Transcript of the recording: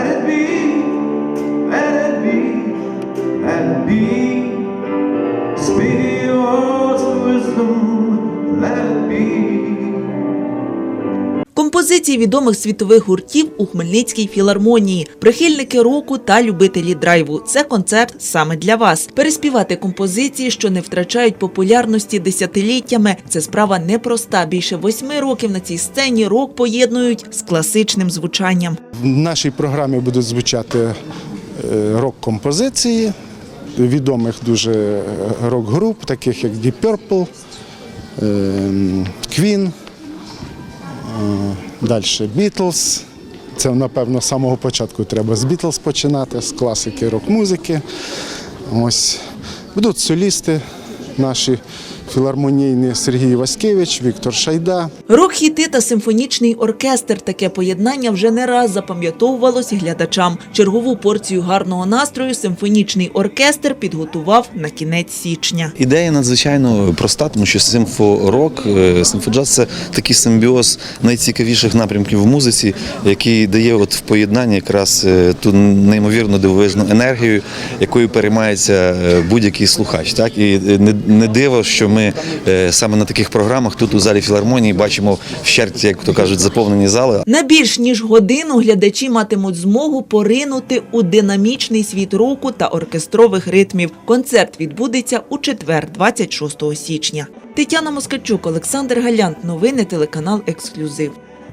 Let it be, Композиції відомих світових гуртів у Хмельницькій філармонії, прихильники року та любителі драйву. Це концерт саме для вас. Переспівати композиції, що не втрачають популярності десятиліттями. Це справа непроста. Більше восьми років на цій сцені рок поєднують з класичним звучанням. В нашій програмі будуть звучати е, рок-композиції відомих дуже е, рок-груп, таких як Deep Purple, е, Queen, далі Beatles. Це, напевно, з самого початку треба з Beatles починати, з класики рок-музики. Ось. Будуть солісти наші філармонійні Сергій Васькевич, Віктор Шайда. Рок-хіти та симфонічний оркестр. Таке поєднання вже не раз запам'ятовувалось глядачам. Чергову порцію гарного настрою симфонічний оркестр підготував на кінець січня. Ідея надзвичайно проста, тому що симфорок, е, симфоджаз це такий симбіоз найцікавіших напрямків в музиці, який дає от в поєднанні якраз е, ту неймовірну дивовижну енергію, якою переймається е, будь-який слухач. Так і не, не диво, що ми е, саме на таких програмах тут у залі філармонії бачимо вщерть, як то кажуть, заповнені зали. На більш ніж годину глядачі матимуть змогу поринути у динамічний світ року та оркестрових ритмів. Концерт відбудеться у четвер, 26 січня. Тетяна Москальчук, Олександр Галянт. Новини телеканал Ексклюзив.